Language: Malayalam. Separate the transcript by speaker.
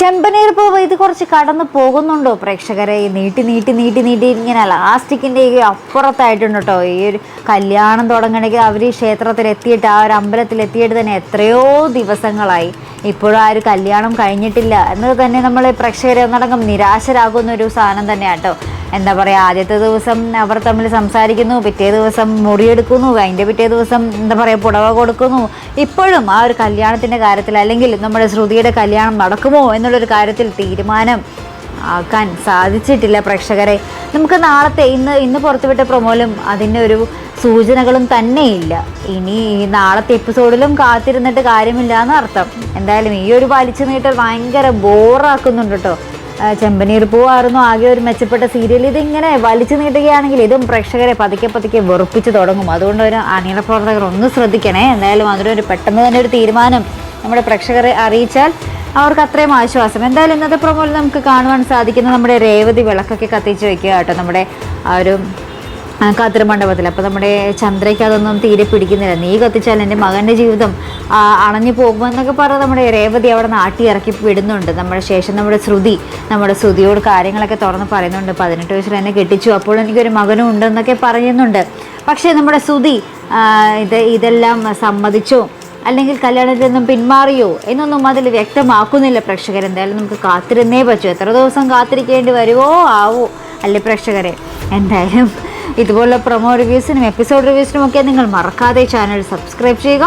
Speaker 1: ചെമ്പനീർ പൂവ് ഇത് കുറച്ച് കടന്നു പോകുന്നുണ്ടോ പ്രേക്ഷകരെ? നീട്ടി നീട്ടി നീട്ടി നീട്ടി ഇങ്ങനെ ലാസ്റ്റിക്കിന്റെ അപ്പുറത്തായിട്ടുണ്ട് കേട്ടോ. ഈ ഒരു കല്യാണം തുടങ്ങണമെങ്കിൽ അവർ ഈ ക്ഷേത്രത്തിൽ എത്തിയിട്ട് ആ ഒരു അമ്പലത്തിൽ എത്തിയിട്ട് തന്നെ എത്രയോ ദിവസങ്ങളായി. ഇപ്പോഴും ആ ഒരു കല്യാണം കഴിഞ്ഞിട്ടില്ല. എന്നത് തന്നെ നമ്മൾ പ്രേക്ഷകരെ ഒന്നടങ്കം നിരാശരാകുന്ന ഒരു സാധനം തന്നെയാണ് കേട്ടോ. എന്താ പറയുക ആദ്യത്തെ ദിവസം അവർ തമ്മിൽ സംസാരിക്കുന്നു പിറ്റേ ദിവസം മുറിയെടുക്കുന്നു അതിന്റെ പിറ്റേ ദിവസം എന്താ പറയുക പുടവ കൊടുക്കുന്നു. ഇപ്പോഴും ആ ഒരു കല്യാണത്തിന്റെ കാര്യത്തിൽ അല്ലെങ്കിൽ നമ്മുടെ ശ്രുതിയുടെ കല്യാണം നടക്കുമോ എന്നുള്ളൊരു കാര്യത്തിൽ തീരുമാനം ആക്കാൻ സാധിച്ചിട്ടില്ല പ്രേക്ഷകരെ. നമുക്ക് നാളത്തെ ഇന്ന് ഇന്ന് പുറത്തുവിട്ട പ്രൊമോലും അതിന്റെ ഒരു സൂചനകളും തന്നെയില്ല. ഇനി നാളത്തെ എപ്പിസോഡിലും കാത്തിരുന്നിട്ട് കാര്യമില്ല എന്ന് അർത്ഥം. എന്തായാലും ഈ ഒരു വലിച്ചു നീട്ടൽ ഭയങ്കര ബോറാക്കുന്നുണ്ട് കേട്ടോ. ചെമ്പനീർ പൂവായിരുന്നു. ആകെ ഒരു മെച്ചപ്പെട്ട സീരിയൽ ഇതിങ്ങനെ വലിച്ചു നീട്ടുകയാണെങ്കിൽ ഇതും പ്രേക്ഷകരെ പതുക്കെ പതുക്കെ വെറുപ്പിച്ച് തുടങ്ങും. അതുകൊണ്ട് ഒരു അണിയറ പ്രവർത്തകർ ഒന്ന് ശ്രദ്ധിക്കണേ. എന്തായാലും അതിനൊരു പെട്ടെന്ന് തന്നെ ഒരു തീരുമാനം നമ്മുടെ പ്രേക്ഷകരെ അറിയിച്ചാൽ അവർക്ക് അത്രയും ആശ്വാസം. എന്തായാലും ഇന്നത്തെ പ്രൊമോയിൽ നമുക്ക് കാണുവാൻ സാധിക്കുന്ന നമ്മുടെ രേവതി വിളക്കൊക്കെ കത്തിച്ച് വെക്കുക കേട്ടോ. നമ്മുടെ ആ ഒരു കാത്തിരമണ്ഡപത്തിൽ. മണ്ഡപത്തിൽ അപ്പോൾ നമ്മുടെ ചന്ദ്രയ്ക്ക് അതൊന്നും തീരെ പിടിക്കുന്നില്ല. നീ കത്തിച്ചാൽ എന്റെ മകന്റെ ജീവിതം അണഞ്ഞു പോകുമെന്നൊക്കെ പറഞ്ഞ് നമ്മുടെ രേവതി അവിടെ നാട്ടി ഇറക്കി വിടുന്നുണ്ട്. നമ്മുടെ ശേഷം നമ്മുടെ ശ്രുതി നമ്മുടെ ശ്രുതിയോട് കാര്യങ്ങളൊക്കെ തുറന്ന് പറയുന്നുണ്ട്. പതിനെട്ട് വയസ്സിൽ എന്നെ കെട്ടിച്ചു. അപ്പോൾ എനിക്കൊരു മകനും ഉണ്ടെന്നൊക്കെ പറയുന്നുണ്ട്. പക്ഷേ നമ്മുടെ ശ്രുതി ഇത് ഇതെല്ലാം സമ്മതിച്ചോ? അല്ലെങ്കിൽ കല്യാണത്തിൽ നിന്നും പിന്മാറിയോ? എന്നൊന്നും അതിൽ വ്യക്തമാക്കുന്നില്ല. പ്രേക്ഷകർ എന്തായാലും നമുക്ക് കാത്തിരുന്നേ പറ്റൂ. എത്ര ദിവസം കാത്തിരിക്കേണ്ടി വരുമോ ആവോ? അല്ലേ പ്രേക്ഷകരെ? എന്തായാലും ഇതുപോലുള്ള പ്രൊമോ റിവ്യൂസിനും എപ്പിസോഡ് റിവ്യൂസിനും ഒക്കെ നിങ്ങൾ മറക്കാതെ ചാനൽ സബ്സ്ക്രൈബ് ചെയ്യുക.